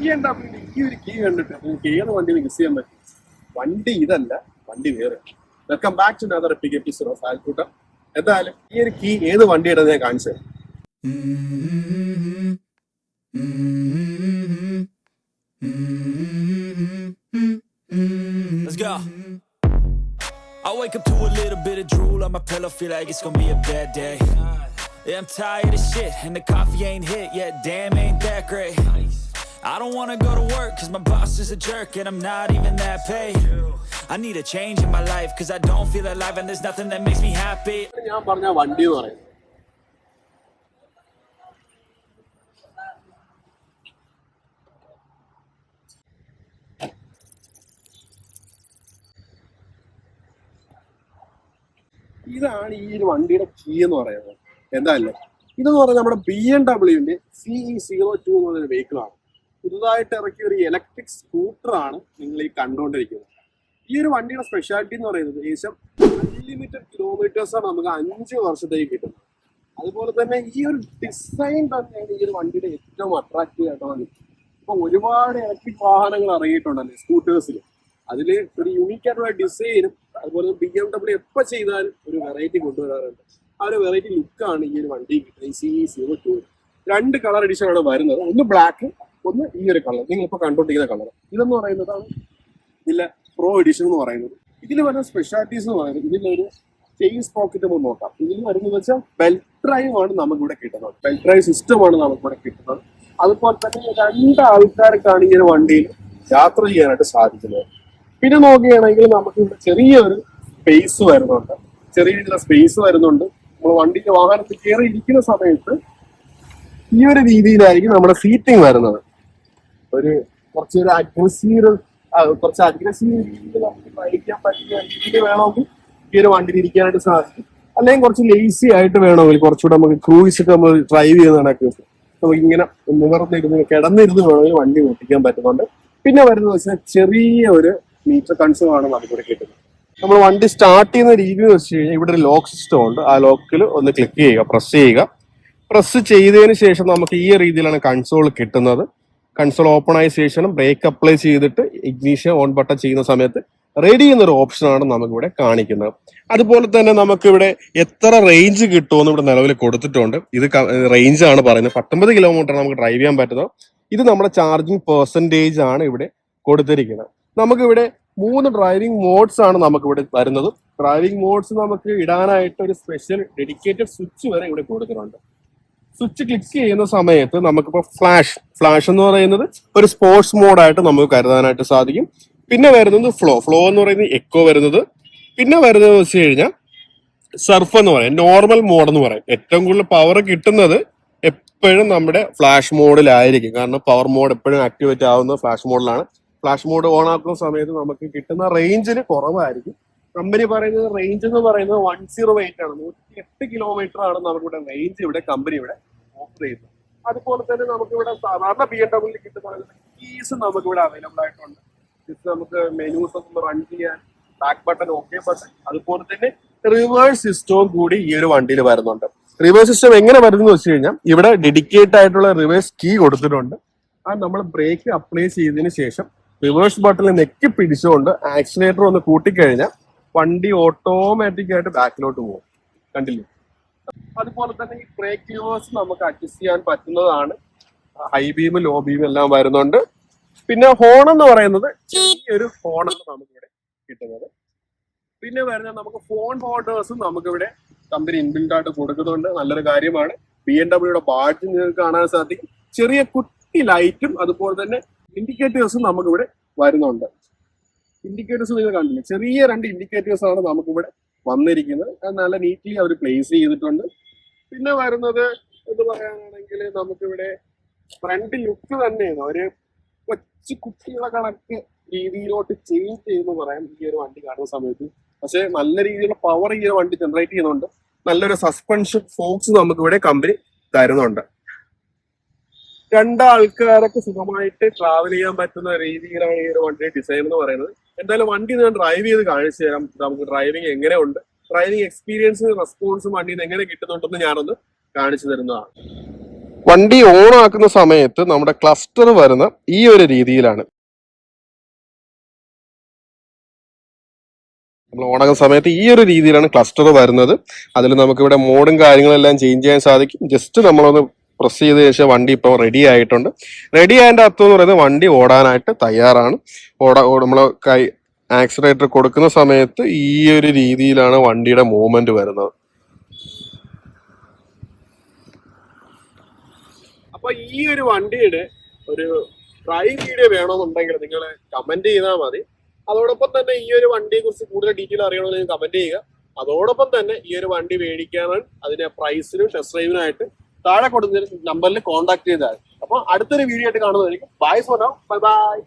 B M W ഈ ഒരു key കണ്ടിട്ട് നിങ്ങൾക്ക് ഏത് വണ്ടി മിക്സ് ചെയ്യാൻ പറ്റും വണ്ടി ഇതല്ല വണ്ടി വേറെ welcome back to P K episode of ആൽക്കൂട്ടം എന്തായാലും ഈ ഒരു കീ ഏത് വണ്ടിയുടെ ഞാൻ കാണിച്ചു തരാം Let's go. I wake up to a little bit of drool on my pillow, feel like it's gonna be a bad day. Yeah, I'm tired of shit, and the coffee ain't hit yet. Damn, ain't that great. I don't wanna go to work, cause my boss is a jerk, and I'm not even that paid. I need a change in my life, cause I don't feel alive, and there's nothing that makes me happy. ഇതാണ് ഈ ഒരു വണ്ടിയുടെ key എന്ന് പറയുന്നത് എന്തായാലും ഇതെന്ന് പറഞ്ഞാൽ നമ്മുടെ ബി എം ഡബ്ല്യുവിന്റെ സിഇ സീറോ ടു എന്ന് പറയുന്ന വെഹിക്കിളാണ് പുതുതായിട്ട് ഇറക്കിയ ഒരു ഇലക്ട്രിക് സ്കൂട്ടറാണ് നിങ്ങൾ ഈ കണ്ടുകൊണ്ടിരിക്കുന്നത്. ഈ ഒരു വണ്ടിയുടെ സ്പെഷ്യാലിറ്റി എന്ന് പറയുന്നത് ഏകദേശം അൺലിമിറ്റഡ് കിലോമീറ്റേഴ്സ് ആണ് നമുക്ക് അഞ്ച് വർഷത്തേക്ക് കിട്ടുന്നത്. അതുപോലെ തന്നെ ഈ ഒരു ഡിസൈൻ തന്നെയാണ് ഈ ഒരു വണ്ടിയുടെ ഏറ്റവും അട്രാക്റ്റീവ് ആയിട്ട് ഇപ്പൊ ഒരുപാട് ഇലക്ട്രിക് വാഹനങ്ങൾ ഇറങ്ങിയിട്ടുണ്ടല്ലേ സ്കൂട്ടേഴ്സിൽ അതിൽ ഒരു യുണീക്ക് ആയിട്ടുള്ള ഡിസൈനും അതുപോലെ ബി എം ഡബ്ല്യു എപ്പോൾ ചെയ്താലും ഒരു വെറൈറ്റി കൊണ്ടുവരാറുണ്ട്. ആ ഒരു വെറൈറ്റി ലുക്കാണ് ഈ ഒരു വണ്ടി കിട്ടുന്നത് ഈ സി സീറോ ടു രണ്ട് കളർ എഡിഷൻ ആണ് വരുന്നത്. ഒന്ന് ബ്ലാക്ക് ഒന്ന് ഈ ഒരു കളർ നിങ്ങളിപ്പോൾ കണ്ടുകൊണ്ടിരിക്കുന്ന കളർ ഇതെന്ന് പറയുന്നതാണ് ഇതിലെ പ്രോ എഡിഷൻ എന്ന് പറയുന്നത്. ഇതിൽ വരുന്ന സ്പെഷ്യാലിറ്റീസ് എന്ന് പറയുന്നത് ഇതിലൊരു ചെയിൻസ് പോക്കറ്റ് നമുക്ക് നോക്കാം. ഇതിൽ വരുന്നത് വെച്ചാൽ ബെൽറ്റ് ഡ്രൈവ് ആണ് നമുക്ക് ഇവിടെ കിട്ടുന്നത്. ബെൽറ്റ് ഡ്രൈവ് സിസ്റ്റം ആണ് നമുക്ക് ഇവിടെ കിട്ടുന്നത്. അതുപോലെ തന്നെ രണ്ട് ആൾക്കാർക്കാണ് ഇങ്ങനെ വണ്ടിയിൽ യാത്ര ചെയ്യാനായിട്ട് സാധിക്കുന്നത്. പിന്നെ നോക്കുകയാണെങ്കിൽ നമുക്ക് ഇവിടെ ചെറിയൊരു സ്പേസ് വരുന്നുണ്ട്. ചെറിയ രീതിയിലുള്ള സ്പേസ് വരുന്നുണ്ട്. നമ്മൾ വണ്ടിക്ക് വാഹനത്തിൽ കയറി ഇരിക്കുന്ന സമയത്ത് ഈ ഒരു രീതിയിലായിരിക്കും നമ്മുടെ സീറ്റിംഗ് വരുന്നത്. ഒരു കുറച്ച് ഒരു അഗ്രസീവ് കുറച്ച് അഗ്രസീവ് രീതിയിൽ ചെയ്യാൻ പറ്റുന്ന രീതിയിൽ വേണമെങ്കിൽ ഈ ഒരു വണ്ടിയിൽ ഇരിക്കാനായിട്ട് സാധിക്കും. അല്ലെങ്കിൽ കുറച്ച് ലേസി ആയിട്ട് വേണമെങ്കിൽ കുറച്ചുകൂടെ നമുക്ക് ക്രൂയിസ് ഒക്കെ നമ്മൾ ഡ്രൈവ് ചെയ്യുന്ന കണക്ക് നമുക്ക് ഇങ്ങനെ നിവർന്നിരുന്ന് കിടന്നിരുന്ന് വേണമെങ്കിൽ വണ്ടി ഓട്ടിക്കാൻ പറ്റുന്നുണ്ട്. പിന്നെ വരുന്നത് വെച്ചാൽ ചെറിയ ഒരു മീറ്റർ കൺസ്യൂം ആണ് നമുക്കിവിടെ കിട്ടുന്നത്. നമ്മൾ വണ്ടി സ്റ്റാർട്ട് ചെയ്യുന്ന രീതി എന്ന് വെച്ച് കഴിഞ്ഞാൽ ഇവിടെ ഒരു ലോക്ക് സിസ്റ്റം ഉണ്ട്. ആ ലോക്കിൽ ഒന്ന് ക്ലിക്ക് ചെയ്യുക പ്രസ് ചെയ്യുക. പ്രസ് ചെയ്തതിന് ശേഷം നമുക്ക് ഈ രീതിയിലാണ് കൺസോൾ കിട്ടുന്നത്. കൺസോൾ ഓപ്പൺ ആയ ശേഷം ബ്രേക്ക് അപ്ലൈ ചെയ്തിട്ട് ഇഗ്നീഷൻ ഓൺ ബട്ടൺ ചെയ്യുന്ന സമയത്ത് റെഡി എന്നൊരു ഓപ്ഷനാണ് നമുക്കിവിടെ കാണിക്കുന്നത്. അതുപോലെ തന്നെ നമുക്കിവിടെ എത്ര റേഞ്ച് കിട്ടുമെന്ന് ഇവിടെ നിലവിൽ കൊടുത്തിട്ടുണ്ട്. ഇത് റേഞ്ച് ആണ് പറയുന്നത്. പത്തൊമ്പത് കിലോമീറ്റർ നമുക്ക് ഡ്രൈവ് ചെയ്യാൻ പറ്റുന്നത്. ഇത് നമ്മുടെ ചാർജിങ് പെർസെന്റേജ് ആണ് ഇവിടെ കൊടുത്തിരിക്കുന്നത്. നമുക്കിവിടെ മൂന്ന് ഡ്രൈവിംഗ് മോഡ്സ് ആണ് നമുക്കിവിടെ വരുന്നത്. ഡ്രൈവിംഗ് മോഡ്സ് നമുക്ക് ഇടാനായിട്ട് ഒരു സ്പെഷ്യൽ ഡെഡിക്കേറ്റഡ് സ്വിച്ച് വരെ ഇവിടെ കൊടുക്കുന്നുണ്ട് സ്വിച്ച് ക്ലിക്ക് ചെയ്യുന്ന സമയത്ത് നമുക്കിപ്പോൾ ഫ്ലാഷ് ഫ്ലാഷ് എന്ന് പറയുന്നത് ഒരു സ്പോർട്സ് മോഡായിട്ട് നമുക്ക് കരുതാനായിട്ട് സാധിക്കും. പിന്നെ വരുന്നത് ഫ്ലോ ഫ്ലോ എന്ന് പറയുന്നത് എക്കോ വരുന്നത്. പിന്നെ വരുന്നത് വെച്ച് കഴിഞ്ഞാൽ സർഫ് എന്ന് പറയും. നോർമൽ മോഡ് എന്ന് പറയും. ഏറ്റവും കൂടുതൽ പവർ കിട്ടുന്നത് എപ്പോഴും നമ്മുടെ ഫ്ലാഷ് മോഡിലായിരിക്കും കാരണം പവർ മോഡ് എപ്പോഴും ആക്ടിവേറ്റ് ആവുന്നത് ഫ്ലാഷ് മോഡിലാണ് ഫ്ലാഷ് മോഡ് ഓൺ ആക്കുന്ന സമയത്ത് നമുക്ക് കിട്ടുന്ന റേഞ്ചിന് കുറവായിരിക്കും. കമ്പനി പറയുന്നത് റേഞ്ച് എന്ന് പറയുന്നത് വൺ സീറോ എയ്റ്റ് ആണ്. നൂറ്റി എട്ട് കിലോമീറ്റർ ആണ് നമുക്കിവിടെ റേഞ്ച് ഇവിടെ കമ്പനി ഇവിടെ ഓഫർ ചെയ്യുന്നത്. അതുപോലെ തന്നെ നമുക്ക് ഇവിടെ സാധാരണ ബി എം ഡബ്ല്യൂ കിട്ടുന്ന കീസ് നമുക്കിവിടെ അവൈലബിൾ ആയിട്ടുണ്ട്. ജസ്റ്റ് നമുക്ക് മെനൂസ് ഒന്ന് റൺ ചെയ്യാൻ ബാക്ക് ബട്ടൺ ഓക്കെ ബട്ടൺ അതുപോലെ തന്നെ റിവേഴ്സ് സിസ്റ്റവും കൂടി ഈ ഒരു വണ്ടിയിൽ വരുന്നുണ്ട്. റിവേഴ്സ് സിസ്റ്റം എങ്ങനെ വരുന്നത് വെച്ച് കഴിഞ്ഞാൽ ഇവിടെ ഡെഡിക്കേറ്റ് ആയിട്ടുള്ള റിവേഴ്സ് കീ കൊടുത്തിട്ടുണ്ട്. ആ നമ്മൾ ബ്രേക്ക് അപ്ലൈ ചെയ്തതിന് ശേഷം റിവേഴ്സ് ബട്ടണിൽ നെക്കി പിടിച്ചുകൊണ്ട് ആക്സിലേറ്റർ ഒന്ന് കൂട്ടിക്കഴിഞ്ഞാൽ വണ്ടി ഓട്ടോമാറ്റിക് ആയിട്ട് ബാക്കിലോട്ട് പോകും. കണ്ടില്ലേ? അതുപോലെ തന്നെ ഈ ബ്രേക്ക് ലീവേഴ്സ് നമുക്ക് അഡ്ജസ്റ്റ് ചെയ്യാൻ പറ്റുന്നതാണ്. ഹൈ ബീം ലോ ബീം എല്ലാം വരുന്നുണ്ട്. പിന്നെ ഹോൺ എന്ന് പറയുന്നത് ചെറിയൊരു ഹോണാണ് നമുക്കിവിടെ കിട്ടുന്നത്. പിന്നെ വരുന്നത് നമുക്ക് ഫോൺ ഹോൾഡേഴ്സും നമുക്കിവിടെ കമ്പനി ഇൻബിൽഡ് ആയിട്ട് കൊടുക്കുന്നുണ്ട്. നല്ലൊരു കാര്യമാണ്. ബി എം ഡബ്ല്യൂടെ ബാഡ്ജ് നിങ്ങൾക്ക് കാണാൻ സാധിക്കും. ചെറിയ കുട്ടി ലൈറ്റും അതുപോലെ തന്നെ ഇൻഡിക്കേറ്റേഴ്സും നമുക്ക് ഇവിടെ വരുന്നുണ്ട്. ഇൻഡിക്കേറ്റേഴ്സ് നിങ്ങൾ കണ്ടില്ല? ചെറിയ രണ്ട് ഇൻഡിക്കേറ്റേഴ്സ് ആണ് നമുക്കിവിടെ വന്നിരിക്കുന്നത്. അത് നല്ല നീറ്റ്ലി അവർ പ്ലേസ് ചെയ്തിട്ടുണ്ട്. പിന്നെ വരുന്നത് എന്ന് പറയാനാണെങ്കിൽ നമുക്കിവിടെ ഫ്രണ്ട് ലുക്ക് തന്നെയാണ്. ഒരു കൊച്ചു കുട്ടികളെ കണക്ക് രീതിയിലോട്ട് ചേഞ്ച് ചെയ്യുന്നു പറയാം ഈ ഒരു വണ്ടി കാണുന്ന സമയത്ത്. പക്ഷെ നല്ല രീതിയിലുള്ള പവർ ഈ ഒരു വണ്ടി ജനറേറ്റ് ചെയ്യുന്നുണ്ട്. നല്ലൊരു സസ്പെൻഷൻ ഫോക്സ് നമുക്ക് ഇവിടെ കമ്പനി തരുന്നുണ്ട്. രണ്ടാൾക്കാരൊക്കെ സുഖമായിട്ട് ട്രാവൽ ചെയ്യാൻ പറ്റുന്ന രീതിയിലാണ് ഈ ഒരു വണ്ടിയുടെ ഡിസൈൻ എന്ന് പറയുന്നത്. എന്തായാലും വണ്ടി ഞാൻ ഡ്രൈവ് ചെയ്ത് കാണിച്ചു തരാം. നമുക്ക് ഡ്രൈവിംഗ് എങ്ങനെ ഉണ്ട് ഡ്രൈവിംഗ് എക്സ്പീരിയൻസ് റെസ്പോൺസും വണ്ടി എങ്ങനെ കിട്ടുന്നുണ്ടെന്ന് ഞാനൊന്ന് കാണിച്ചു തരുന്നതാണ്. വണ്ടി ഓൺ ആക്കുന്ന സമയത്ത് നമ്മുടെ ക്ലസ്റ്റർ വരുന്ന ഈ ഒരു രീതിയിലാണ്. നമ്മൾ ഓണാക്കുന്ന സമയത്ത് ഈ ഒരു രീതിയിലാണ് ക്ലസ്റ്റർ വരുന്നത്. അതിൽ നമുക്കിവിടെ മോഡും കാര്യങ്ങളെല്ലാം ചേഞ്ച് ചെയ്യാൻ സാധിക്കും. ജസ്റ്റ് നമ്മളൊന്ന് പ്രസ് ചെയ്ത ശേഷം വണ്ടി ഇപ്പോൾ റെഡി ആയിട്ടുണ്ട്. റെഡി ആയതിന്റെ അർത്ഥം എന്ന് പറയുന്നത് വണ്ടി ഓടാനായിട്ട് തയ്യാറാണ്. ഓടാ നമ്മൾ കൈ ആക്സിലേറ്റർ കൊടുക്കുന്ന സമയത്ത് ഈ ഒരു രീതിയിലാണ് വണ്ടിയുടെ മൂവ്മെന്റ് വരുന്നത്. അപ്പൊ ഈ ഒരു വണ്ടിയുടെ ഒരു ഡ്രൈവ് വീഡിയോ വേണമെന്നുണ്ടെങ്കിൽ നിങ്ങൾ കമന്റ് ചെയ്താൽ മതി. അതോടൊപ്പം തന്നെ ഈ ഒരു വണ്ടിയെ കുറിച്ച് കൂടുതൽ ഡീറ്റെയിൽ അറിയണമെങ്കിൽ കമന്റ് ചെയ്യുക. അതോടൊപ്പം തന്നെ ഈ ഒരു വണ്ടി മേടിക്കാനും അതിന്റെ പ്രൈസിനും ടെസ്റ്റ് ഡ്രൈവിനായിട്ട് താഴെ കൊടുക്കുന്ന നമ്പറിൽ കോൺടാക്ട് ചെയ്താൽ അപ്പൊ അടുത്തൊരു വീഡിയോ ആയിട്ട് കാണുന്നതായിരിക്കും. Bye for now bye bye